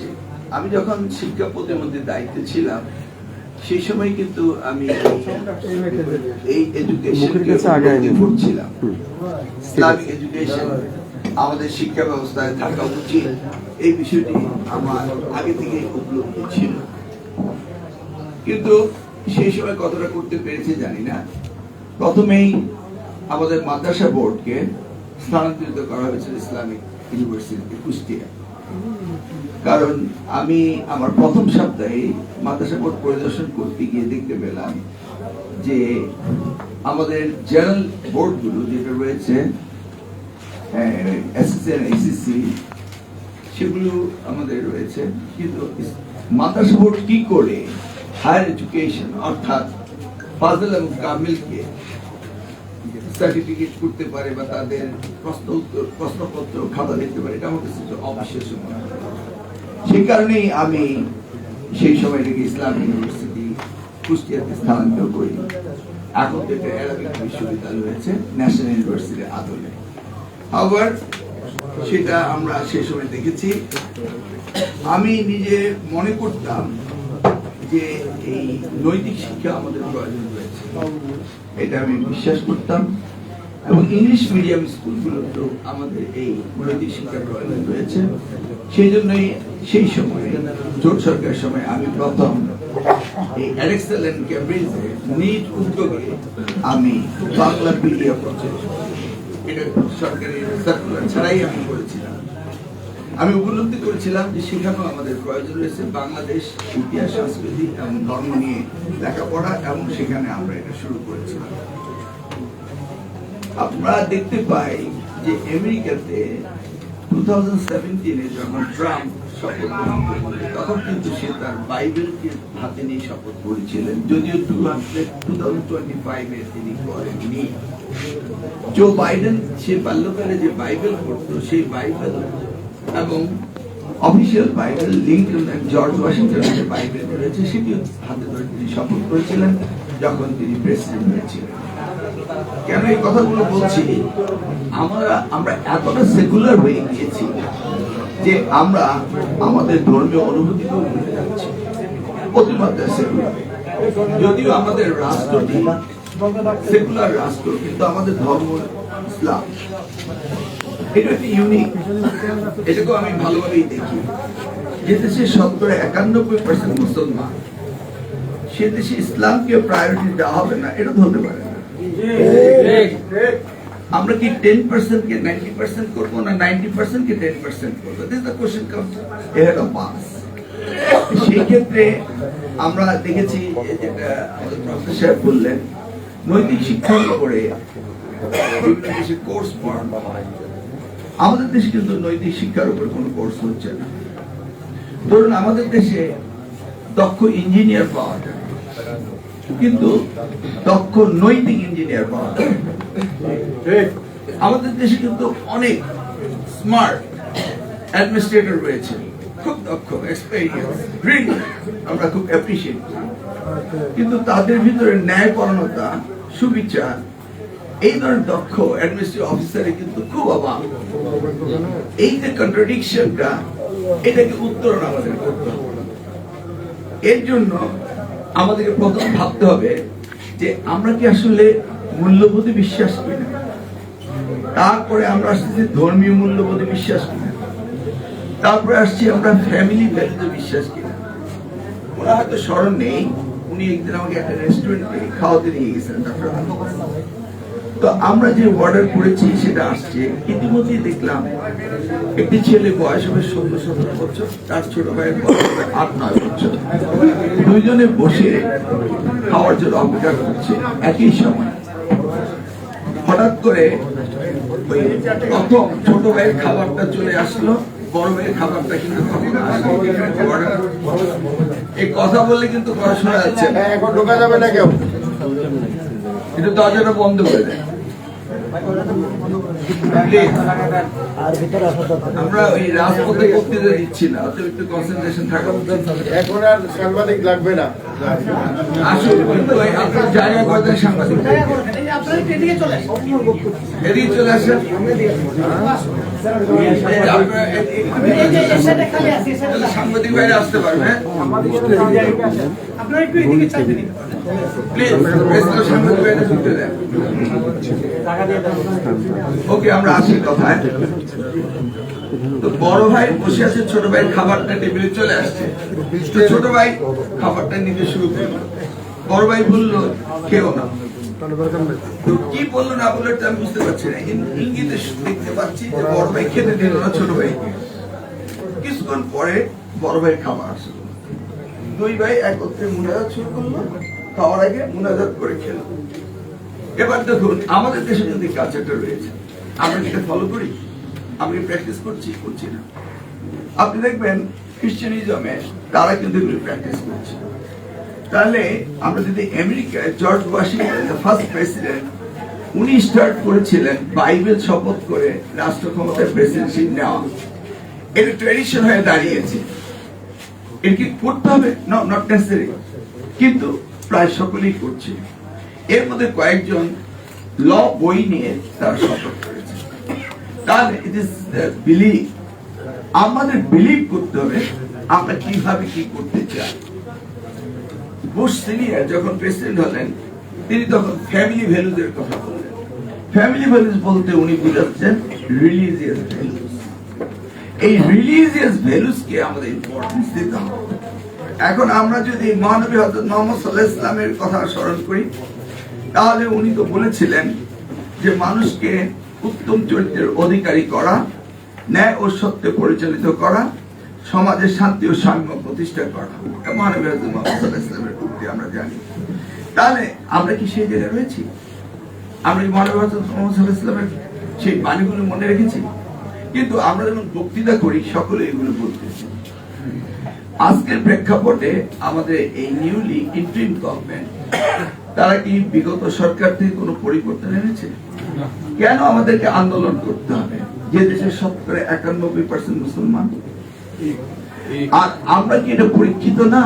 আসছে আমি যখন শিক্ষা প্রতিমন্ত্রীর দায়িত্বে ছিলাম সেই সময় কিন্তু আমি এই এডুকেশন। করছিলাম। ইসলামিক এডুকেশন আমাদের শিক্ষা ব্যবস্থায় থাকা উচিত এই বিষয়টি আমার আগে থেকে উপলব্ধি ছিল। কিন্তু সেই সময় কতটা করতে পেরেছে জানি না। প্রথমেই আমাদের মাদ্রাসা বোর্ডকে স্থানান্তরিত করা হয়েছিল ইসলামিক ইউনিভার্সিটি কুষ্টিয়া কারণ আমি আমার প্রথম সপ্তাহে মাদ্রাসা বোর্ড পরিদর্শন করতে গিয়ে দেখতে পেলাম যে আমাদের জেনারেল বোর্ডগুলো যেটা রয়েছে এসএসসি সেগুলো আমাদের রয়েছে। কিন্তু মাদ্রাসা বোর্ড কি করে হায়ার এডুকেশন, অর্থাৎ ফাজল এবং কামিলকে সার্টিফিকেট করতে পারে বা তাদের প্রশ্ন উত্তর, প্রশ্নপত্র খাতা দেখতে পারে, এটা আমার কাছে অবিশ্বাস্য মনে হয়। সেই কারণেই আমি সেই সময় থেকে ইসলাম ইউনিভার্সিটি কুষ্টিয়াতে স্থানান্তর করি। এখন তো এটা অ্যারাবিক বিশ্ববিদ্যালয় হয়েছে ন্যাশনাল ইউনিভার্সিটির আদলে। আবার সেটা আমরা সেই সময় দেখেছি। আমি নিজে মনে করতাম যে এই নৈতিক শিক্ষা আমাদের প্রয়োজন রয়েছে। এটা আমি বিশ্বাস করতাম। এবং ইংলিশ মিডিয়াম স্কুলগুলোতেও আমাদের এই নৈতিক শিক্ষার প্রয়োজন রয়েছে। সেই জন্যই সেই সময়ে, জোট সরকারের সময় আমি প্রথম নিজ উদ্যোগে আমি বাংলা পিডিএফ প্রচেষ্টা আমি আমি উপলব্ধি করেছিলাম যে সেখানেও আমাদের প্রয়োজন রয়েছে বাংলাদেশ ইতিহাস, সংস্কৃতি এবং ধর্ম নিয়ে লেখাপড়া এবং সেখানে আমরা এটা শুরু করেছিলাম। আমরা দেখতে পাই যে আমেরিকাতে এবং অফিসিয়াল বাইবেল লিঙ্কন জর্জ ওয়াশিংটনের যে বাইবেল সেটিও হাতে ধরে তিনি শপথ করেছিলেন, যখন তিনি প্রেসিডেন্ট হয়েছিলেন। কেন এই কথাগুলো বলছি? আমরা আমরা এতটা সেকুলার হয়ে গিয়েছি যে আমরা আমাদের ধর্মীয় যাচ্ছি। অতিমাত্রায় সেকুলার যদিও আমাদের রাষ্ট্রটি সেকুলার রাষ্ট্র, কিন্তু আমাদের ধর্ম ইসলাম। এটা একটি ইউনিক এটাকেও আমি ভালোভাবেই দেখি। যে দেশে শতকরা একানব্বই পার্সেন্ট মুসলমান, সে দেশে ইসলামকে প্রায়োরিটি দেওয়া হবে না, এটা ধরতে পারে আমরা কি টেন পার্সেন্ট কে নাইনটি পার্সেন্ট করব না নাইনটি পার্সেন্ট কে টেন পার্সেন্ট করব? দিস কোশ্চেন কামস পাস সেই ক্ষেত্রে আমরা দেখেছি আমাদের প্রফেসর বললেন, নৈতিক শিক্ষার উপরে দেশে কোর্স পড়ানো। আমাদের দেশে কিন্তু নৈতিক শিক্ষার উপর কোনো কোর্স হচ্ছে না। ধরুন আমাদের দেশে দক্ষ ইঞ্জিনিয়ার পাওয়া যায়। কিন্তু দক্ষ নৈতিক ইঞ্জিনিয়ার পাওয়া আমাদের দেশে কিন্তু অনেক স্মার্ট অ্যাডমিনিস্ট্রেটর রয়েছে। খুব দক্ষ এক্সপেরিয়েন্স আমরা খুব অ্যাপ্রিসিয়েট কিন্তু তাদের ভিতরে ন্যায়পরণতা সুবিচার এই ধরনের দক্ষ অ্যাডমিনিস্ট্রেটিভ অফিসারে কিন্তু খুব অভাব। এই যে কন্ট্রাডিকশনটা এটাকে উত্তরণ আমাদের করতে হবে। এর জন্য আমাদেরকে প্রথম ভাবতে হবে যে আমরা কি আসলে মূল্যবোধে বিশ্বাস করি না? তারপরে আমরা আসছি ধর্মীয় মূল্যবোধে বিশ্বাস কিনা তারপরে আসছি আমরা ফ্যামিলি ভ্যালুতে বিশ্বাস করি না। ওনার হয়তো স্মরণ নেই, উনি একদিন আমাকে একটা রেস্টুরেন্টে খাওয়াতে নিয়ে গেছেন ডক্টর তো আমরা যে অর্ডার করেছি সেটা আসছে। ইতিমধ্যে দেখলাম একটি ছেলে বয়স হবে ষোলো সতেরো বছর তার ছোট ভাইয়ের বয়স হবে আট নয় বছর। দুইজনে বসে খাওয়ার জন্য অপেক্ষা করছে একই সময়। হঠাৎ করে প্রথম ছোট ভাইয়ের খাবারটা চলে আসলো বড় ভাইয়ের খাবারটা কিন্তু তখন। এই কথা বললে কিন্তু কথা শোনা যাচ্ছে। এখন ঢোকা যাবে না কেউ। কিন্তু দরজাটা বন্ধ করে দেয়। আমরা ওই রাজপথে বক্তৃতা দিচ্ছি না অতিরিক্ত কনসেন্ট্রেশন থাকা এখন আর সাংবাদিক লাগবে না। আসুন কিন্তু আপনার জায়গা করে সাংবাদিক। এদিকে চলে আসেন। এই আপনারা এ- এ- তাহলে সাংবাদিক বাইরে আসতে পারবে হ্যাঁ? আপনারা একটু এদিকে চাইতে দিন। প্লিজ প্রেসগুলো সাংবাদিক বাইরে ঢুকতে দেন ওকে আমরা আসি কথায়? তো বড় ভাই বসে আছে ছোট ভাই খাবারটা টেবিলে চলে আসছে। তো ছোট ভাই খাবারটা নিতে শুরু করল। বড় ভাই বলল কেউ না। তো কি বলল না বলল আমি বুঝতে পারছি না। ইঙ্গিতে দেখতে পাচ্ছি যে বড় ভাই খেতে দিল না ছোট ভাই। কিছুক্ষণ পরে বড় ভাই খাবার আসলো। দুই ভাই একত্রে মুনাজাত শুরু করল, খাওয়ার আগে মুনাজাত করে খেলো। এবার দেখুন, আমাদের দেশে যদি কালচারটা রয়েছে, আমরা সেটা ফলো করি? আমি প্র্যাকটিস করছি? করছি না। আপনি দেখবেন খ্রিস্টানিজমে তারা কিন্তু এগুলো প্র্যাকটিস করছে। তাহলে আমরা যদি আমেরিকায় জর্জ ওয়াশিংটন ফার্স্ট প্রেসিডেন্ট উনি স্টার্ট করেছিলেন বাইবেল শপথ করে রাষ্ট্র ক্ষমতার প্রেসিডেন্সি নেওয়া। এটা ট্রেডিশন হয়ে দাঁড়িয়েছে। করতে হবে? নট নেসেসারি কিন্তু প্রায় সকলেই করছে। এর মধ্যে কয়েকজন ল বই নিয়ে তারা করেছে। ইট বিলিভ আমাদের বিলিভ করতে হবে, আমরা কীভাবে কি করতে চাই? বুশ সিনিয়র যখন প্রেসিডেন্ট হলেন, তিনি তখন ফ্যামিলি ভ্যালুজের কথা বললেন। ফ্যামিলি ভ্যালুজ বলতে উনি বুঝাচ্ছেন রিলিজিয়াস ভ্যালুজ এই রিলিজিয়াস ভ্যালুজকে আমাদের ইম্পর্টেন্স দিতে হবে। এখন আমরা যদি মহানবী হজরত মোহাম্মদ সাল্লাহ ইসলামের কথা স্মরণ করি, তাহলে উনি তো বলেছিলেন যে মানুষকে উত্তম চরিত্রের অধিকারী করা, ন্যায় ও সত্যে পরিচালিত করা, সমাজে শান্তি ও সাম্য প্রতিষ্ঠা করা। মহানবী হজরত মোহাম্মদ সাল্লাহ ইসলামের উক্তি, আমরা জানি। তাহলে আমরা কি সেই জায়গায় রয়েছি? আমরা কি মহানবী হজরত মোহাম্মদ সাল্লাহ ইসলামের সেই বাণীগুলো মনে রেখেছি? কিন্তু আমরা যখন বক্তৃতা করি সকলে এগুলো বলতেছি আজকের প্রেক্ষাপটে আমাদের এই নিউলি ইন্টারিম গভর্নমেন্ট তারা কি বিগত সরকার থেকে কোনো পরিবর্তন এনেছে? কেন আমাদেরকে আন্দোলন করতে হবে? যে দেশের শতকরা একানব্বই পার্সেন্ট মুসলমান। আর আমরা কি এটা পরীক্ষিত না?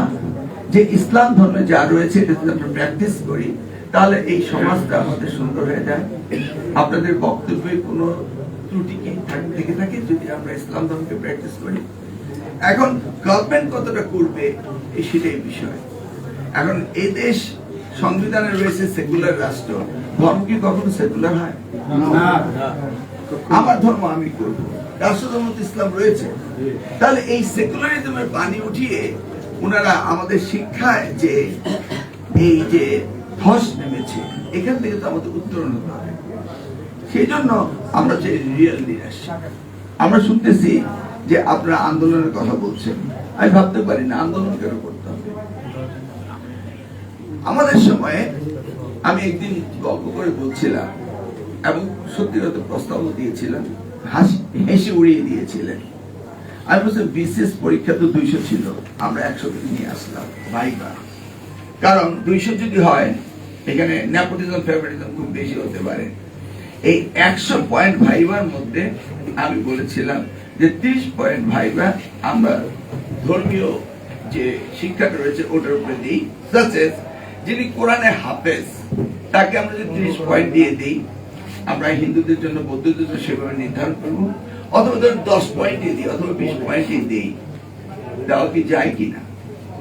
যে ইসলাম ধর্মে যা রয়েছে এটা যদি আমরা প্র্যাকটিস করি তাহলে এই সমাজটা আমাদের সুন্দর হয়ে যায়। আপনাদের বক্তব্যে কোনো ত্রুটি কি থাক- যদি আমরা ইসলাম ধর্মকে প্র্যাকটিস করি। এখন গভর্নমেন্ট কতটা করবে এই সেটাই বিষয়। এখন এই দেশ সংবিধানে রয়েছে সেকুলার রাষ্ট্র। ধর্ম কি কখনো সেকুলার হয়? আমার ধর্ম আমি করব। রাষ্ট্রধর্ম তো ইসলাম রয়েছে। তাহলে এই সেকুলারিজমের পানি উঠিয়ে ওনারা আমাদের শিক্ষায় যে এই যে ধস নেমেছে এখান থেকে তো আমাদের উত্তরণ হতে হবে। সেই জন্য আমরা যে রিয়েল লিডারশিপ আমরা শুনতেছি যে আপনারা আন্দোলনের কথা বলছেন। আমি ভাবতে পারি না আন্দোলন কেন করতে হবে। আমাদের সময়ে আমি একদিন গল্প করে বলছিলাম এবং সত্যি কথা প্রস্তাবও দিয়েছিলাম। হাসি, হেসে উড়িয়ে দিয়েছিলেন। আমি বলছি বিশেষ পরীক্ষা তো দুইশো ছিল, আমরা একশো নিয়ে আসলাম। ভাইবা কারণ দুইশো যদি হয়, এখানে নেপোটিজম ফেভারিজম খুব বেশি হতে পারে। এই একশো পয়েন্ট ভাইবার মধ্যে আমি বলেছিলাম যে ত্রিশ পয়েন্ট ভাইবা আমরা ধর্মীয় যে শিক্ষাটা রয়েছে, ওটার উপরে দিই। সাচেস যিনি কোরআনে হাফেজ, তাকে আমরা যদি ত্রিশ পয়েন্ট দিয়ে দিই, আমরা হিন্দুদের জন্য, বৌদ্ধদের জন্য সেভাবে নির্ধারণ করব। অথবা ধরুন দশ পয়েন্ট দিয়ে দিই, অথবা বিশ পয়েন্ট দিয়ে দিই। দেওয়া কি যায় কিনা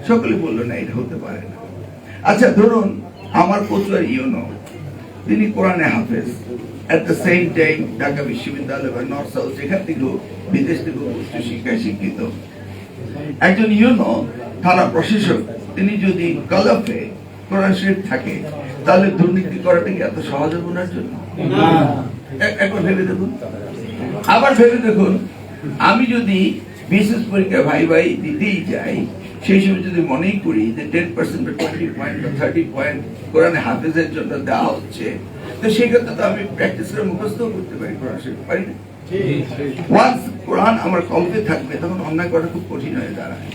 সকলে বলল, না, এটা হতে পারে না। আচ্ছা ধরুন আমার পচুয়ার ইউনো তিনি কোরআনে হাফেজ at the same time Dhaka বিশ্ববিদ্যালয় বা নর্থ সাউথ যেখান থেকেও বিদেশ থেকেও উচ্চ শিক্ষায় শিক্ষিত। একজন ইউনো থানা প্রশাসক তিনি যদি কলফে কোরআন শরীফ থাকে তাহলে দুর্নীতি করাটা কি এত সহজ হবে ওনার জন্য? একবার ভেবে দেখুন। আবার ভেবে দেখুন আমি যদি বিশেষ পরীক্ষা ভাই ভাই দিতেই যাই সেই সময় যদি মনেই করি যে টেন পার্সেন্ট বা টোয়েন্টি পয়েন্ট বা থার্টি পয়েন্ট কোরআনে হাফেজের জন্য দেওয়া হচ্ছে, তো সেক্ষেত্রে তো আমি প্র্যাকটিস করে মুখস্থ করতে পারি, কোরআন শরীফ পারি না। ওয়ান্স কোরআন আমার থাকবে, তখন অন্যায় করা খুব কঠিন হয়ে দাঁড়ায়।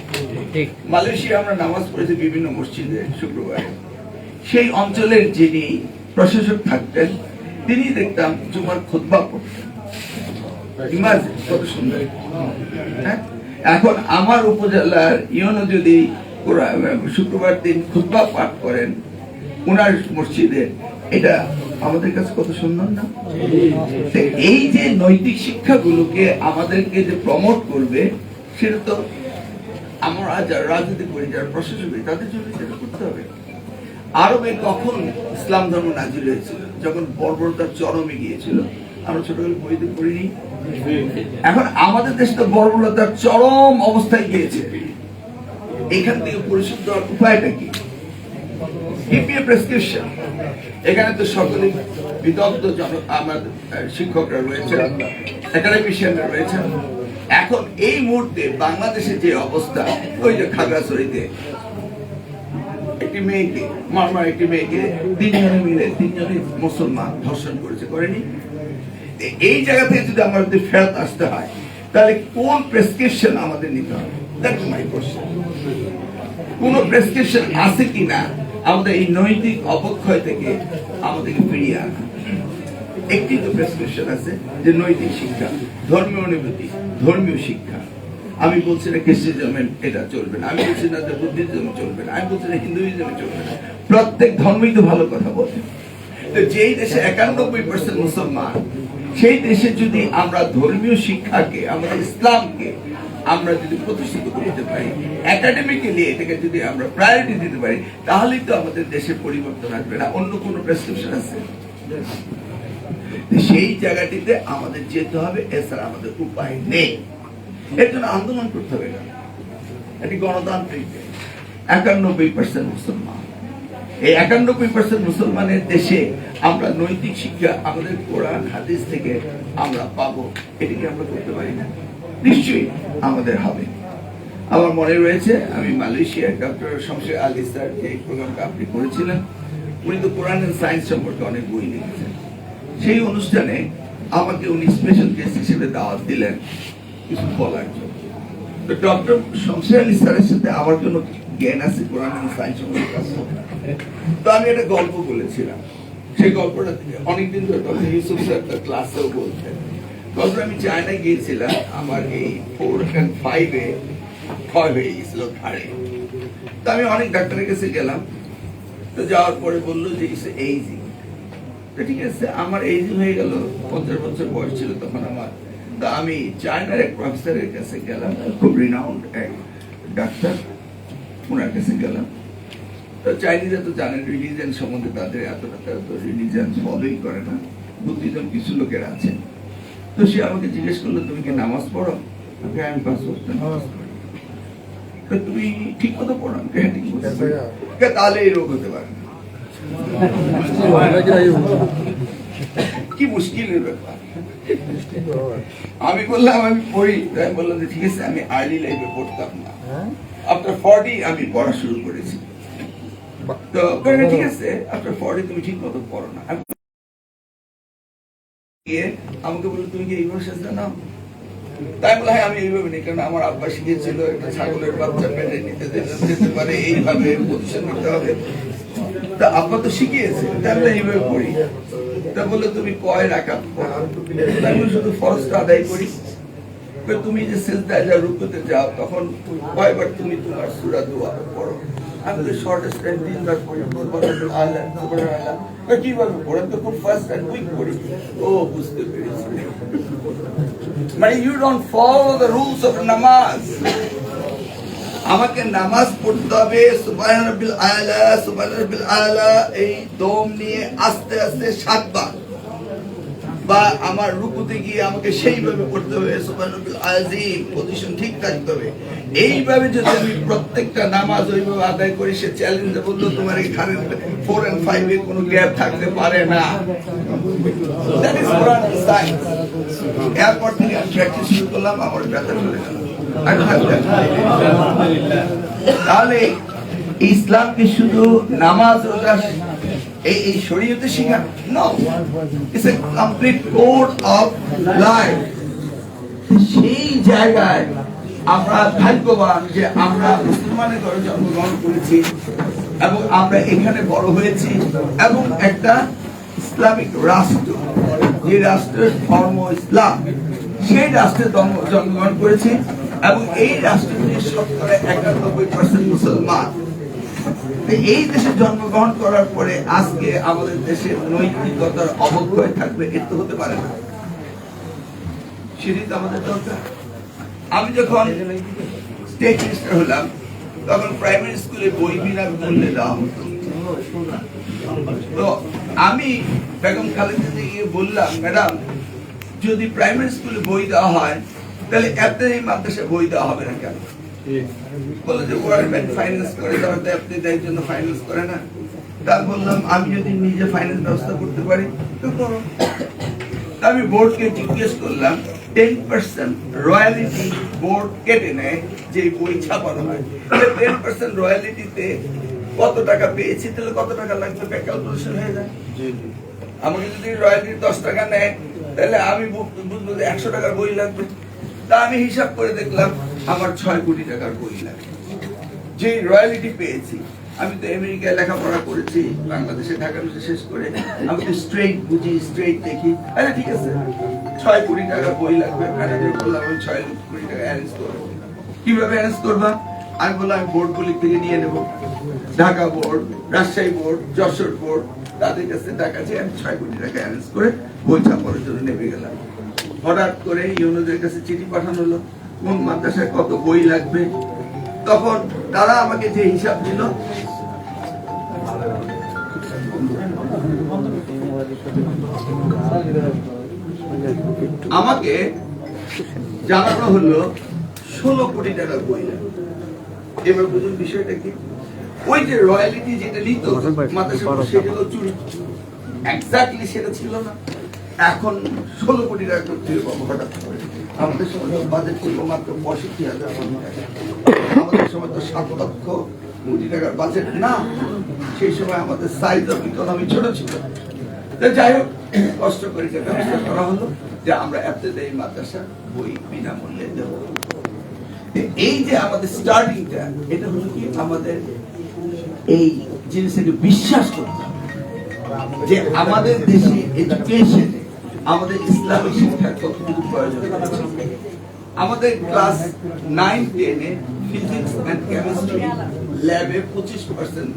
মালয়েশিয়া আমরা নামাজ পড়েছি বিভিন্ন মসজিদে শুক্রবারে। সেই অঞ্চলের যিনি প্রশাসক থাকতেন, তিনি দেখতাম জুমার খুতবা পড়তেন। কত সুন্দর। হ্যাঁ? এখন আমার উপজেলার ইউনো যদি শুক্রবার দিন খুতবা পাঠ করেন, উনার মসজিদে, এটা আমাদের কাছে কত সুন্দর না? এই যে নৈতিক শিক্ষাগুলোকে আমাদেরকে যে প্রমোট করবে, সেটা তো আমরা যারা রাজনীতি করি, যারা প্রশাসন করি, তাদের জন্য সেটা করতে হবে। আরবে কখন ইসলাম ধর্ম নাজিল হয়েছিল? যখন বর্বরতার চরমে গিয়েছিল? আমরা ছোটবেলা বইতে পড়িনি। এখন আমাদের দেশ তো বর্বরতার চরম অবস্থায় গিয়েছে। এখান থেকে উপায়টা কি? এখানে তো সকলে বিদগ্ধ আমার শিক্ষকরা রয়েছেন একাডেমিশিয়ানরা রয়েছেন। এখন এই মুহূর্তে বাংলাদেশে যে অবস্থা, ওই যে খাগড়াছড়িতে একটি মেয়েকে, মারমার একটি মেয়েকে তিনজনে মিলে তিনজনই মুসলমান ধর্ষণ করেছে, করেনি? এই জায়গা থেকে যদি আমাদের ফেরত আসতে হয়, তাহলে কোন প্রেসক্রিপশন আমাদের নিতে হবে? দ্যাটস মাই কোশ্চেন কোন প্রেসক্রিপশন আছে কিনা, আমাদের এই নৈতিক অবক্ষয় থেকে আমাদেরকে ফিরিয়ে আনা। একটি তো প্রেসক্রিপশন আছে যে নৈতিক শিক্ষা, ধর্মীয় অনুভূতি, ধর্মীয় শিক্ষা। আমি বলছি না খ্রিস্টানিজমে এটা চলবে না। আমি বলছি না যে বুদ্ধিজম চলবে না। আমি বলছি না হিন্দুইজমে চলবে না। প্রত্যেক ধর্মই তো ভালো কথা বলে। তো যেই দেশে একানব্বই পার্সেন্ট মুসলমান সেই দেশে যদি আমরা ধর্মীয় শিক্ষাকে, আমাদের ইসলামকে আমরা যদি প্রতিষ্ঠিত করতে পারি একাডেমিক্যালি এটাকে যদি আমরা প্রায়োরিটি দিতে পারি, তাহলেই তো আমাদের দেশে পরিবর্তন আসবে না। অন্য কোনো প্রেসক্রিপশন আছে? সেই জায়গাটিতে আমাদের যেতে হবে, এছাড়া আমাদের উপায় নেই। এর জন্য আন্দোলন করতে হবে না। এটি গণতান্ত্রিক। একানব্বই পার্সেন্ট মুসলমান। এই একানব্বই পার্সেন্ট মুসলমানের দেশে আমরা নৈতিক শিক্ষা, আমাদের কোরআন, হাদিস থেকে আমরা পাবো। এটিকে আমরা করতে পারি না। নিশ্চয়ই আমাদের হবে। আমার মনে রয়েছে, আমি মালয়েশিয়ার ডক্টর শমশের আলী স্যার যে প্রোগ্রামটা আপনি করেছিলেন। উনি তো কোরআন এন্ড সায়েন্স সম্পর্কে অনেক বই লিখেছেন। সেই অনুষ্ঠানে আমাকে উনি স্পেশাল গেস্ট হিসেবে দাওয়াত দিলেন কিছু বলার জন্য। ডক্টর শমশের আলী স্যারের সাথে আমার জন্য জ্ঞান আছে কোরআন সায়েন্স তো আমি একটা গল্প বলেছিলাম। সেই গল্পটা অনেকদিন ধরে ইউসুফ স্যার তার ক্লাসেও বলতেন। গল্পটা আমি চায়নায় গিয়েছিলাম। আমার এই ফোর অ্যান্ড ফাইভে হয়ে গেছিল তো আমি অনেক ডাক্তারের কাছে গেলাম। তো যাওয়ার পরে বলল যে ইস এইজিং তো ঠিক আছে, আমার এইজিং হয়ে গেল, পঞ্চাশ বছর বয়স ছিল তখন আমার। আমি চায়নার এক প্রফেসরের কাছে গেলাম খুব রিনাউন্ড এক ডাক্তার ওনার কাছে গেলাম। তো চাইনিজরা তো জানেন রিলিজিয়ান সম্বন্ধে তাদের এতটা তারা তো রিলিজিয়ান ফলোই করে না বুদ্ধিজম কিছু লোকের আছে। তো সে আমাকে জিজ্ঞেস করল তুমি কি নামাজ পড়ো? আমি বললাম, আমি পাঁচ ওয়াক্ত নামাজ পড়ি। তো তুমি ঠিক মতো পড়ো? আমি হ্যাঁ ঠিক মতো তাহলে এই রোগ হতে পারে না। কি মুশকিলের ব্যাপার? আমি বললাম আমি পড়ি। তাই বললাম যে ঠিক আছে আমি আর্লি লাইফে পড়তাম না। আফটার ফর্টি আমি পড়া শুরু করেছি। তো ঠিক আছে আফটার ফর্টি তুমি ঠিক মতো পড়ো না। আমাকে বলল তুমি কি সেজদা নাও তাই বলে হ্যাঁ আমি এইভাবে নিই কারণ আমার আব্বা শিখিয়েছিল একটা ছাগলের বাচ্চা পেটে নিতে যেতে পারে এইভাবে পজিশন নিতে হবে। তা আব্বা তো শিখিয়েছে তাই আমরা এইভাবে পড়ি। তা বলল তুমি কয় রাখা আমি শুধু ফরজটা আদায় করি। তুমি যে সেজদায় যা রুকুতে যাও, তখন কয়বার তুমি তোমার সূরা দোয়া পড়ো? আমি তো শর্টেস্ট টাইম তিনবার পড়ি। আল্লাহ তো কীভাবে পড়েন তো খুব ফাস্ট এন্ড কুইক পড়ি। ও, বুঝতে পেরেছি। মানে you don't follow the rules of নামাজ আমাকে নামাজ পড়তে হবে, সুবহান রাব্বিল আলা, সুবহান রাব্বিল আলা। এই দম নিয়ে আস্তে আস্তে সাতবার। বা আমার রুকুতে গিয়ে আমাকে সেইভাবে পড়তে হবে, সুবহান রাব্বিল আজিম পজিশন ঠিক থাকতে হবে। এইভাবে যদি আমি প্রত্যেকটা নামাজ ওইভাবে আদায় করি, সে চ্যালেঞ্জ বলল, তোমার এখানে ফোর এন্ড ফাইভে কোনো গ্যাপ থাকতে পারে না। দ্যাট এরপর থেকে আমি প্র্যাকটিস শুরু করলাম, আমার ব্যথা চলে গেল। তাহলে ইসলামকে শুধু নামাজ এই এই শরীয়তে no it's a complete code of life সেই জায়গায় আমরা ভাগ্যবান যে আমরা মুসলমানের ঘরে জন্মগ্রহণ করেছি এবং আমরা এখানে বড় হয়েছি এবং একটা ইসলামিক রাষ্ট্র, যে রাষ্ট্রের ধর্ম ইসলাম, সেই রাষ্ট্রে জন্মগ্রহণ করেছি। এবং এই রাষ্ট্রটি শতকরা একানব্বই পার্সেন্ট মুসলমান। এই দেশে জন্মগ্রহণ করার পরে আজকে আমাদের দেশের নৈতিকতার অবক্ষয় থাকবে, এর তো হতে পারে না। সেটি আমাদের দরকার। আমি যখন স্টেট মিনিস্টার হলাম, তখন প্রাইমারি স্কুলে বই বিনা মূল্যে দেওয়া হতো। তো আমি বেগম খালেদা গিয়ে বললাম, ম্যাডাম, যদি প্রাইমারি স্কুলে বই দেওয়া হয় তাহলে আপনার এই মাদ্রাসায় বই দেওয়া হবে না কেন? বলে যে ওয়ার্ল্ড ব্যাংক ফাইন্যান্স করে তাহলে তো আপনি এর জন্য ফাইন্যান্স করে না। তা বললাম আমি যদি নিজে ফাইন্যান্স ব্যবস্থা করতে পারি তো করো। আমি বোর্ডকে জিজ্ঞেস করলাম টেন পার্সেন্ট রয়্যালিটি বোর্ড কেটে নেয় যে বই ছাপানো হয়। টেন পার্সেন্ট রয়্যালিটিতে কত টাকা পেয়েছি তাহলে কত টাকা লাগবে? ক্যালকুলেশন হয়ে যায়। আমাকে যদি রয়্যালিটি দশ টাকা নেয় তাহলে আমি বুঝব যে একশো টাকার বই লাগবে। তা আমি হিসাব করে দেখলাম, আমার ছয় কোটি টাকার বই লাগবে যে রয়্যালিটি পেয়েছি, আমি তো আমেরিকায় লেখাপড়া করেছি, বাংলাদেশে ঢাকা বিষয় শেষ করে আমি তো স্ট্রেট বুঝি স্ট্রেট দেখি। আরে ঠিক আছে। ছয় কোটি টাকা বই লাগবে ম্যানেজার বললাম, আমি ছয় কোটি টাকা অ্যারেঞ্জ করব। কীভাবে অ্যারেঞ্জ করবা? আমি বললাম, আমি বোর্ডগুলি থেকে নিয়ে নেব। Dhaka board Rajshahi board Jashore board তাদের কাছে টাকা চেয়ে আমি ছয় কোটি টাকা অ্যারেঞ্জ করে বই ছাপানোর জন্য নেমে গেলাম। হঠাৎ করে ইউনোদের কাছে চিঠি পাঠানো হলো কোন মাদ্রাসায় কত বই লাগবে? তখন তারা আমাকে যে হিসাব দিল আমাকে জানানো হলো ষোলো কোটি টাকার বই লাগবে। এবার বুঝুন বিষয়টা কি? ওই যে রয়্যালিটি যেটা নিত মাদ্রাসা সেগুলো চুরি এক্স্যাক্টলি সেটা ছিল না। এখন ষোলো কোটি টাকা করতে হঠাৎ করে। আমাদের সময় বাজেট ছিল মাত্র পঁয়ষট্টি হাজার আমাদের সময় তো সাত লক্ষ কোটি টাকার বাজেট না। সেই সময় আমাদের সাইজ অফ ইকোনমি ছোট ছিল। যাই হোক, কষ্ট করে যে ব্যবস্থা করা হলো যে আমরা এতে এই মাদ্রাসা বই বিনামূল্যে দেবো। এই যে আমাদের স্টার্টিংটা এটা হলো কি? আমাদের এই জিনিসটাকে বিশ্বাস করতে যে আমাদের দেশে এডুকেশনে আমাদের ইসলামিক শিক্ষার কতটুকু প্রয়োজন আমাদের ক্লাস নাইন টেনে ফিজিক্স অ্যান্ড কেমিস্ট্রি ল্যাবে পঁচিশ পার্সেন্ট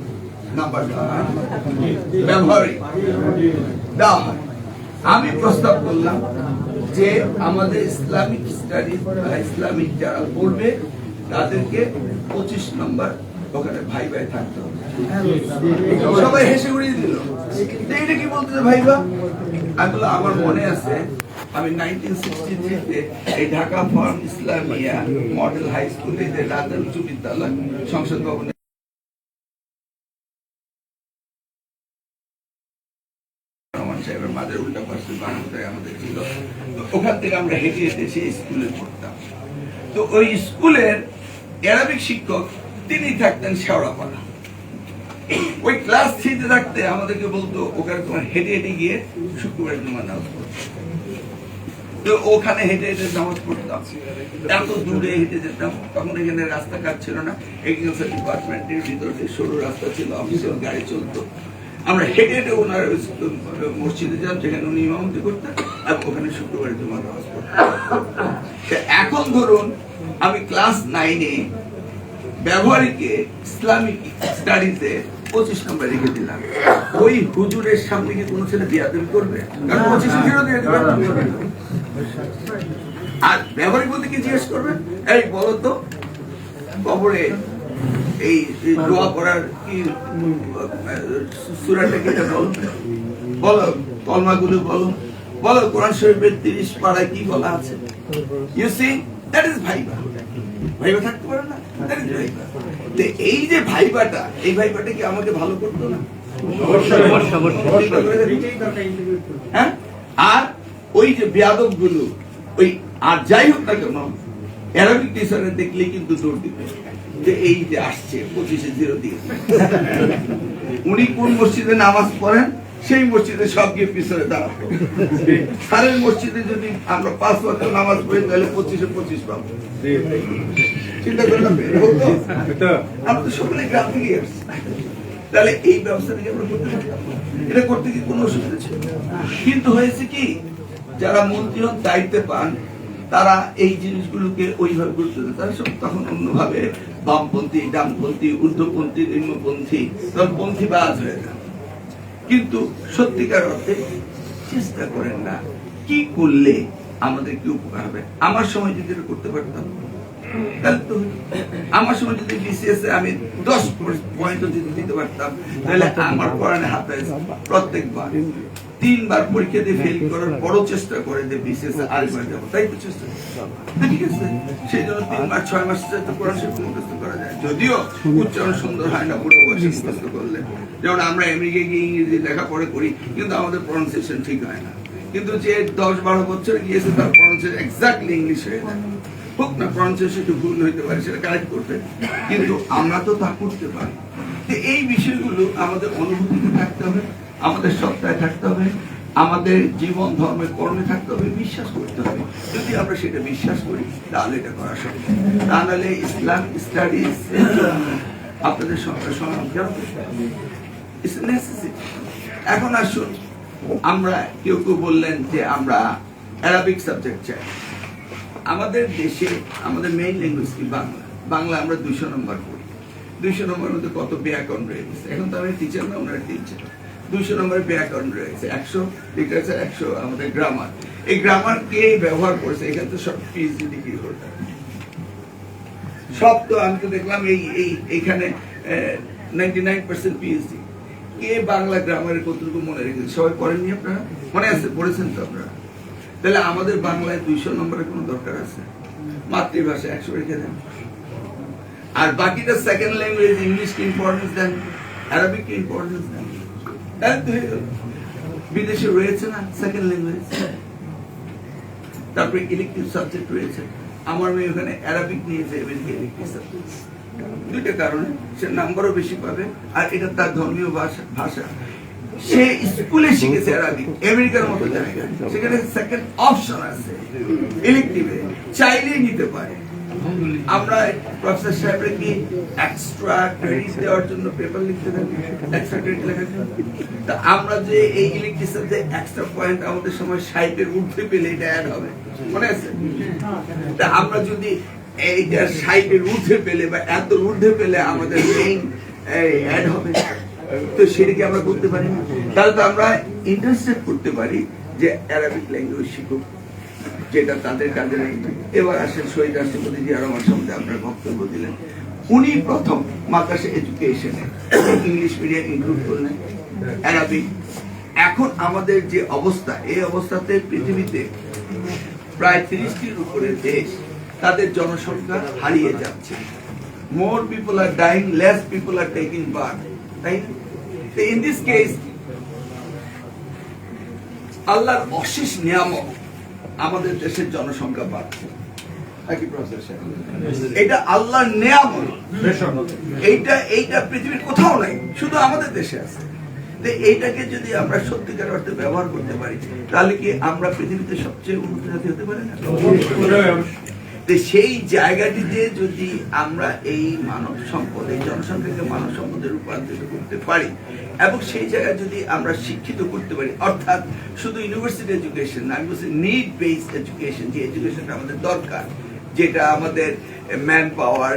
নাম্বার ব্যবহারিক। দেওয়া হয়। আমি প্রস্তাব করলাম যে আমাদের ইসলামিক স্টাডি ইসলামিক যারা পড়বে, তাদেরকে পঁচিশ নম্বর ওখানে ভাই ভাই থাকতে হবে। সবাই হেসে উড়িয়ে দিল। এটা কি বলতে ভাইবা? আমি আমার মনে আছে। আমি এই ঢাকা ফর্ম ইসলামিয়া মডেল হাই স্কুলে যে রাজা উচ্চ বিদ্যালয় সংসদ ভবনে উল্টা ওখান থেকে আমরা হেঁটে হেঁটে সেই স্কুলে পড়তাম। তো ওই স্কুলের শিক্ষক তিনি থাকতেন শেওড়াপাড়া। ওই ক্লাস থ্রিতে থাকতে আমাদেরকে বলতো, ওখানে তোমার হেঁটে হেঁটে গিয়ে শুক্রবার জমা নামাজ তো ওখানে হেঁটে হেঁটে নামাজ পড়তাম। এত দূরে হেঁটে যেতাম, তখন এখানে রাস্তাঘাট ছিল না। এগ্রিকালচার ডিপার্টমেন্টের ভিতরে সরু রাস্তা ছিল অফিসিয়াল গাড়ি চলতো। আমরা হেঁটে হেঁটে ওনার মসজিদে যান যেখানে উনি ইমামতি করতেন, আর ওখানে শুক্রবার জমা নামাজ পড়তাম। এখন ধরুন, আমি ক্লাস নাইনে ব্যবহারিকে ইসলামিক স্টাডিতে পঁচিশ নম্বর রেখে দিলাম। ওই হুজুরের সামনে কি কোনো ছেলে বিয়াদবি করবে? পঁচিশ আর ব্যবহারিক বলতে কি জিজ্ঞেস করবে? এই বলো তো, কবরে এই দোয়া করার কি সুরাটা কি বলো? বলো, কলমাগুলো বলো। বলো, কোরআন শরীফের তিরিশ পাড়ায় কি বলা আছে? You see that is viva. Viva থাকতে পারে না? তো এই যে ভাইবাটা এই ভাইবাটা কি আমাকে ভালো করতো না? হ্যাঁ? আর ওই যে বেয়াদবগুলো ওই আর যাই হোক না কেন অ্যারাবিক টিচারে দেখলে কিন্তু দৌড় দিবে। যে এই যে আসছে পঁচিশে জিরো দিয়ে। উনি কোন মসজিদে নামাজ পড়েন? সেই মসজিদে সব গিয়ে পিছনে দাঁড়াবো সারের মসজিদে যদি আমরা পাঁচ ওয়াক্ত নামাজ পড়ি তাহলে পঁচিশে পঁচিশ পাবো। চিন্তা করলাম আমরা তো সকলে গ্রাম থেকে আসছি। তাহলে এই ব্যবস্থাটাকে আমরা করতে এটা করতে কি কোনো অসুবিধা ছিল? কিন্তু হয়েছে কি যারা মন্ত্রী হন দায়িত্বে পান তারা এই জিনিসগুলোকে ওইভাবে গুরুত্ব দেয় তারা সব তখন অন্যভাবে বামপন্থী ডানপন্থী ঊর্ধ্বপন্থী নিম্নপন্থী তখন পন্থীবাজ হয়ে যান কিন্তু সত্যিকার অর্থে চেষ্টা করেন না। কি করলে আমাদের কি উপকার হবে? আমার সময় যদি করতে পারতাম আমার সময় যদি বিসিএস আমি দশ পয়েন্ট যদি দিতে পারতাম, তাহলে আমার পড়ানে হাতে প্রত্যেকবার। তিনবার পরীক্ষা দিয়ে ফেল করার পরও চেষ্টা করে যে এ আরেকবার যাব। তাই তো চেষ্টা ঠিক আছে? সেই জন্য তিনবার ছয় মাস তো কোরআন শরীফ মুখস্থ করা যায়। যদিও উচ্চারণ সুন্দর হয় না বুড়ো বয়সে মুখস্থ করলে। যেমন আমরা আমেরিকায় গিয়ে ইংরেজি লেখাপড়া করি কিন্তু আমাদের প্রনাউন্সিয়েশন ঠিক হয় না। কিন্তু যে দশ বারো বছর গিয়েছে তার প্রনাউন্সিয়েশন এক্স্যাক্টলি ইংলিশ হয়ে যায়। হোক না প্রনাউন্সিয়েশন একটু ভুল হইতে পারে সেটা কারেক্ট করবে। কিন্তু আমরা তো তা করতে পারি। এই বিষয়গুলো আমাদের অনুভূতিতে থাকতে হবে। আমাদের সত্তায় থাকতে হবে, আমাদের জীবন ধর্মের কর্মে থাকতে হবে, বিশ্বাস করতে হবে। যদি আমরা সেটা বিশ্বাস করি, তাহলে এটা করা সম্ভব। তা নাহলে ইসলাম স্টাডিজ আপনাদের. এখন আসুন, আমরা কেউ কেউ বললেন যে আমরা অ্যারাবিক সাবজেক্ট চাই। আমাদের দেশে, আমাদের মেইন ল্যাঙ্গুয়েজ কি? বাংলা। বাংলা আমরা দুইশো নম্বর পড়ি। দুইশো নম্বরের মধ্যে কত ব্যাকরণ রয়েছে এখন তো আমি টিচার না, ওনারা টিচার দুইশো নম্বরের ব্যাকরণ রয়েছে। একশো লিটারেচার একশো আমাদের গ্রামার এই গ্রামার কে ব্যবহার করেছে, এখানে তো সব পিএইচডি ডিগ্রি হোল্ডার সব তো আমি তো দেখলাম এই এই, এইখানে নাইনটি নাইন পার্সেন্ট পিএইচডি কে বাংলা গ্রামারের কতটুকু মনে রেখেছে? সবাই পড়েননি আপনারা? মনে আছে? পড়েছেন তো আপনারা? তাহলে আমাদের বাংলায় দুইশো নম্বরের কোনো দরকার আছে? মাতৃভাষা একশো রেখে দেন। আর বাকিটা সেকেন্ড ল্যাঙ্গুয়েজ ইংলিশকে ইম্পর্টেন্স দেন। অ্যারাবিককে ইম্পর্টেন্স দেন। বিদেশে রয়েছে না সেকেন্ড ল্যাঙ্গুয়েজ তারপরে ইলেকট্রিক সাবজেক্ট রয়েছে। আমার মেয়ে ওখানে অ্যারাবিক নিয়েছে আমেরিকা ইলেকট্রিক সাবজেক্ট দুইটা কারণে সে নাম্বারও বেশি পাবে, আর এটা তার ধর্মীয় ভাষা ভাষা। সে স্কুলে শিখেছে আরবি আমেরিকার মতো জায়গা সেখানে সেকেন্ড অপশন আছে ইলেকটিভে চাইলেই নিতে পারে। আমরা প্রফেসর সাহেবরা কি এক্সট্রা ক্রেডিট দেওয়ার জন্য পেপার লিখতে থাকি এক্সট্রা ক্রেডিট লেখার জন্য তা আমরা যে এই ইলেকট্রিক যে এক্সট্রা পয়েন্ট আমাদের সময় সাইটের উঠতে পেলে এটা অ্যাড হবে। মনে আছে? তা আমরা যদি এইটা সাইটের ঊর্ধ্বে পেলে বা এত ঊর্ধ্বে পেলে আমাদের মেইন অ্যাড হবে। তো সেটাকে আমরা করতে পারি? তাহলে তো আমরা ইন্টারেস্টেড করতে পারি যে অ্যারাবিক ল্যাঙ্গুয়েজ শিখুক। যেটা তাদের কাজে নেই এবার আসেন শহীদ রাষ্ট্রপতি জিয়া রহমান সম্বন্ধে আপনার বক্তব্য দিলেন। উনি প্রথম মাদ্রাসা এডুকেশনে ইংলিশ মিডিয়াম ইনক্লুড করলেন অ্যারাবিক এখন আমাদের যে অবস্থা, এই অবস্থাতে পৃথিবীতে প্রায় তিরিশটির উপরে দেশ তাদের জনসংখ্যা হারিয়ে যাচ্ছে। More people are dying less people are taking birth তাই ইন দিস কেস আল্লাহর অশেষ নিয়ামক আমাদের দেশের জনসংখ্যা বাড়ছে। প্রফেসর সাহেব? এটা আল্লাহর নেয়ামত। এইটা এইটা পৃথিবীর কোথাও নাই শুধু আমাদের দেশে আছে। এইটাকে যদি আমরা সত্যিকার অর্থে ব্যবহার করতে পারি তাহলে কি আমরা পৃথিবীতে সবচেয়ে উন্নত জাতি হতে পারি না? তো সেই জায়গাটিতে যদি আমরা এই মানব সম্পদ, এই জনসংখ্যাকে মানব সম্পদে রূপান্তরিত করতে পারি এবং সেই জায়গায় যদি আমরা শিক্ষিত করতে পারি, অর্থাৎ শুধু ইউনিভার্সিটি এডুকেশন আমি বলছি নিড বেসড এডুকেশন যে এডুকেশনটা আমাদের দরকার, যেটা আমাদের manpower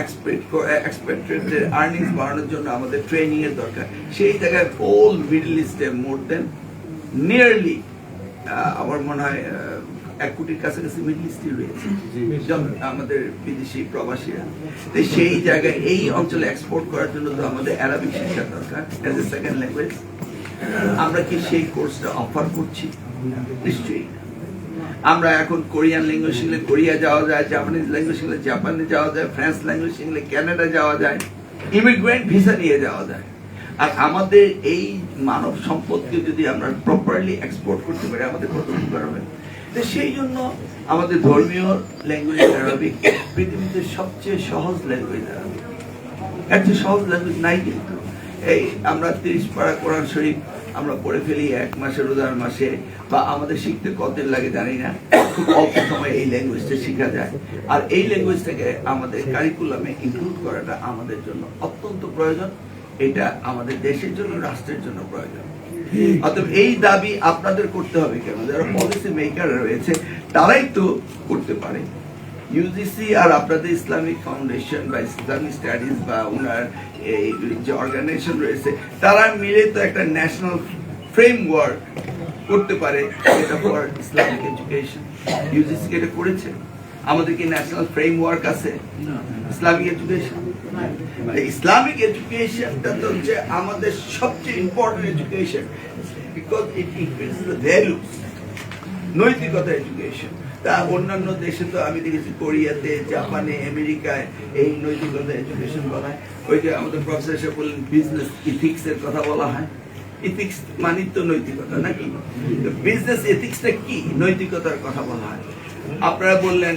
expect expected earnings বাড়ানোর জন্য আমাদের ট্রেনিং এর দরকার, সেই জায়গায় হোল মিডল ইস্টে মোর দেন নিয়ারলি আমার মনে হয় এক কোটির কাছাকাছি মিডল ইস্টে রয়েছে। আমাদের বিদেশি প্রবাসীরা। তো সেই জায়গায় এই অঞ্চলে এক্সপোর্ট করার জন্য তো আমাদের অ্যারাবিক শিক্ষা দরকার অ্যাজ এ সেকেন্ড ল্যাঙ্গুয়েজ আমরা কি সেই কোর্সটা অফার করছি? নিশ্চয়ই। আমরা এখন কোরিয়ান ল্যাঙ্গুয়েজ শিখলে কোরিয়া যাওয়া যায় জাপানিজ ল্যাঙ্গুয়েজ শিখলে জাপানে যাওয়া যায় ফ্রান্স ল্যাঙ্গুয়েজ শিখলে কানাডা যাওয়া যায় ইমিগ্রেন্ট ভিসা নিয়ে যাওয়া যায়। আর আমাদের এই মানব সম্পদকে যদি আমরা প্রপারলি এক্সপোর্ট করতে পারি আমাদের কত উপকার হবে? তো সেই জন্য আমাদের ধর্মীয় ল্যাঙ্গুয়েজ আরবিক পৃথিবীতে সবচেয়ে সহজ ল্যাঙ্গুয়েজ এর চেয়ে সহজ ল্যাঙ্গুয়েজ নাই কিন্তু। এই আমরা তিরিশ পাড়া কোরআন শরীফ আমরা পড়ে ফেলি এক মাসে রোজার মাসে, বা আমাদের শিখতে কতদিন লাগে জানি না, খুব অল্প সময়ে এই ল্যাঙ্গুয়েজটা শেখা যায়। আর এই ল্যাঙ্গুয়েজটাকে আমাদের কারিকুলামে ইনক্লুড করাটা আমাদের জন্য অত্যন্ত প্রয়োজন। এটা আমাদের দেশের জন্য, রাষ্ট্রের জন্য প্রয়োজন। অতএব এই দাবি আপনাদের করতে হবে কেন? যারা পলিসি মেকার রয়েছে তারাই তো করতে পারে। ইউজিসি আর আপনাদের ইসলামিক ফাউন্ডেশন বা ইসলামিক স্টাডিজ বা ওনার এই যে অর্গানাইজেশন রয়েছে তারা মিলে তো একটা ন্যাশনাল ফ্রেমওয়ার্ক করতে পারে যেটা ফর ইসলামিক এডুকেশন ইউজিসি এটা করেছে? আমাদের কি ন্যাশনাল ফ্রেমওয়ার্ক আছে? ইসলামিক এডুকেশন ইসলামিক এডুকেশনটা তো হচ্ছে আমাদের সবচেয়ে important education. Because it increase the values নৈতিকতা এডুকেশন। তা অন্যান্য দেশে তো আমি দেখেছি কোরিয়াতে, জাপানে, আমেরিকায় এই নৈতিকতা এডুকেশন বলা হয়। ওই যে আমাদের প্রফেসর এসে বললেন বিজনেস ইথিক্স এর কথা বলা হয়। ইথিক্স মানে তো নৈতিকতা, নাকি? বিজনেস এথিক্সটা কি? নৈতিকতার কথা বলা হয়। আপনারা বললেন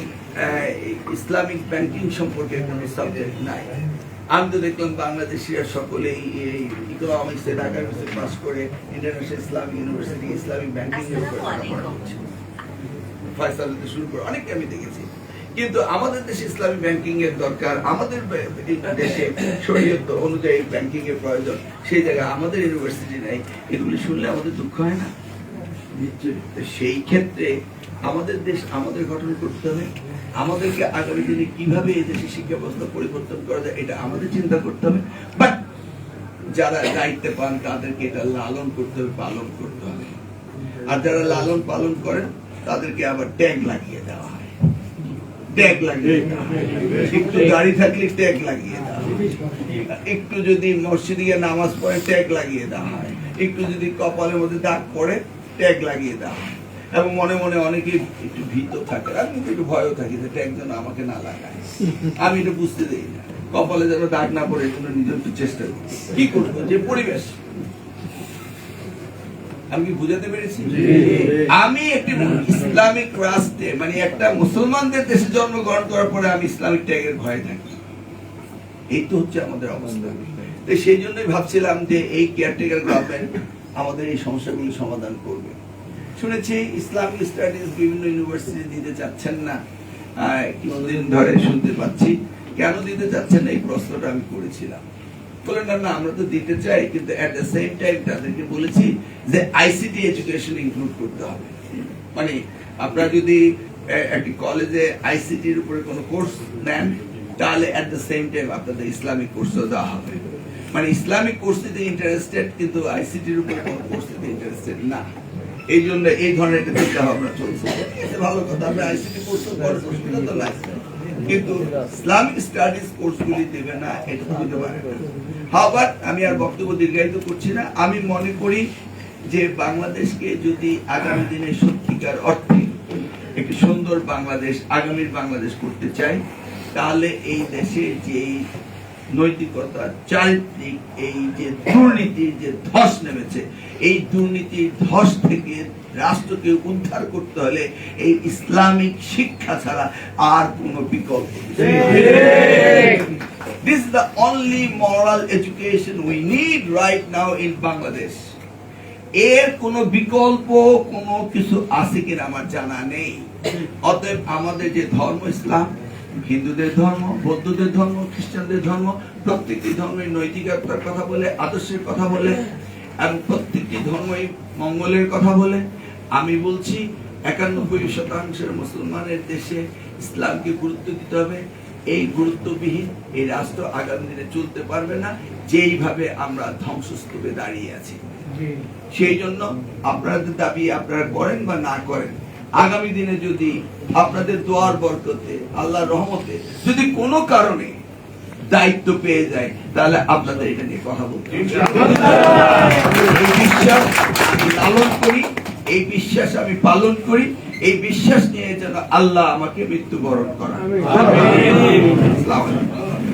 ইসলামিক ব্যাংকিং সম্পর্কে কোনো সাবজেক্ট নাই। আমি তো দেখলাম বাংলাদেশিরা সকলেই এই ইকোনমিক্সে ঢাকা ইউনিভার্সিটি পাস করে international Islamic university Islamic banking Faisal শুরু করে অনেকে আমি দেখেছি। কিন্তু আমাদের দেশে ইসলামী ব্যাংকিং এর দরকার আমাদের দেশে শরীয়ত অনুযায়ী ব্যাংকিং এর প্রয়োজন সেই জায়গায় আমাদের ইউনিভার্সিটি নেই। এগুলি শুনলে আমাদের দুঃখ হয় না? তো সেই ক্ষেত্রে আমাদের দেশ আমাদের গঠন করতে হবে। আমাদেরকে আগামী দিনে কীভাবে এই দেশের শিক্ষা ব্যবস্থা পরিবর্তন করা যায়, এটা আমাদের চিন্তা করতে হবে। বাট যারা দায়িত্বে পান, তাদেরকে এটা লালন করতে হবে, পালন করতে হবে। আর যারা লালন পালন করেন, তাদেরকে আবার ট্যাগ লাগিয়ে দেওয়া হয়। ট্যাগ লাগিয়ে একটু গাড়ি থাকলে ট্যাগ লাগিয়ে দেওয়া একটু যদি মসজিদে নামাজ পড়ে, ট্যাগ লাগিয়ে দেওয়া হয়। একটু যদি কপালের মধ্যে দাগ পড়ে, ট্যাগ লাগিয়ে দেওয়া হয়। এবং মনে মনে অনেকে একটু ভীত থাকে আমি কিন্তু একটু ভয়ও থাকি যে ট্যাগ যেন আমাকে না লাগায়। আমি এটা বুঝতে দেই না। কপালে যেন দাগ না পড়ে জন্য নিজের একটু চেষ্টা করি। কি করব? যে পরিবেশ। আমি কি বুঝাতে পেরেছি? আমি একটি ইসলামিক রাষ্ট্রে মানে একটা মুসলমানদের দেশে জন্মগ্রহণ করার পরে আমি ইসলামিক ট্যাগের ভয়ে থাকি। এই তো হচ্ছে আমাদের অবস্থা। তো সেই জন্যই ভাবছিলাম যে এই কেয়ারটেকার গভর্নমেন্ট আমাদের এই সমস্যাগুলি সমাধান করবে। শুনেছি ইসলামিক স্টাডিজ বিভিন্ন ইউনিভার্সিটি দিতে চাচ্ছেন না। কিছুদিন ধরে শুনতে পাচ্ছি। কেন দিতে চাচ্ছেন এই প্রশ্নটা আমি করেছিলাম। বলে না না, আমরা তো দিতে চাই, কিন্তু এট দ্য সেম টাইম তাদেরকে বলেছি যে আইসিটি এডুকেশন ইনক্লুড করতে হবে। মানে আপনারা যদি একটি কলেজে আইসিটির উপরে কোনো কোর্স নেন, তাহলে এট দ্য সেম টাইম আপনাদের ইসলামিক কোর্সও দেওয়া হবে। মানে ইসলামিক কোর্স দিতে ইন্টারেস্টেড কিন্তু আইসিটির উপরে কোনো কোর্স দিতে ইন্টারেস্টেড না। এই জন্য এই ধরনের একটা চিন্তা ভাবনা চলছে। ভালো কথা আপনি আইসিটি কোর্স তো কিন্তু ইসলামিক স্টাডিজ কোর্সগুলি দেবে না, এটা তো হতে পারে হাবার আমি আর বক্তব্য দীর্ঘায়িত করছি না, আমি মনে করি যে বাংলাদেশকে যদি আগামী দিনে সত্যিকার অর্থে একটি সুন্দর বাংলাদেশ, আগামীর বাংলাদেশ করতে চাই, তাহলে এই দেশে যে নৈতিকতা চারিত্রিক এই যে দুর্নীতির যে ধস নেমেছে এই দুর্নীতির ধস থেকে রাষ্ট্রকে উদ্ধার করতে হলে এই ইসলামিক শিক্ষা ছাড়া আর কোনো বিকল্প। This is the only moral education we need right now in Bangladesh. এর কোনো বিকল্প কোনো কিছু আছে কিনা আমার জানা নেই অতএব আমাদের যে ধর্ম ইসলাম হিন্দুদের ধর্ম বৌদ্ধদের ধর্ম খ্রিস্টানদের ধর্ম প্রত্যেকটি ধর্মের নৈতিকতার কথা বলে আদর্শের কথা বলে এবং প্রত্যেকটি ধর্মই মঙ্গলের কথা বলে। আমি বলছি একানব্বই শতাংশের মুসলমানের দেশে ইসলামকে গুরুত্ব দিতে হবে। এই গুরুত্ববিহীন এই রাষ্ট্র আগামী দিনে চলতে পারবে না। যেইভাবে আমরা ধ্বংসস্তূপে দাঁড়িয়ে আছি। সেই জন্য আপনাদের দাবি আপনারা করেন বা না করেন আগামী দিনে যদি আপনাদের দোয়ার বরকতে আল্লাহর রহমতে যদি কোনো কারণে দায়িত্ব পেয়ে যায় তাহলে আপনাদের এটা নিয়ে কথা বলতে এই বিশ্বাস আমি করি এই বিশ্বাস আমি পালন করি এই বিশ্বাস নিয়ে যেন আল্লাহ আমাকে মৃত্যুবরণ করা।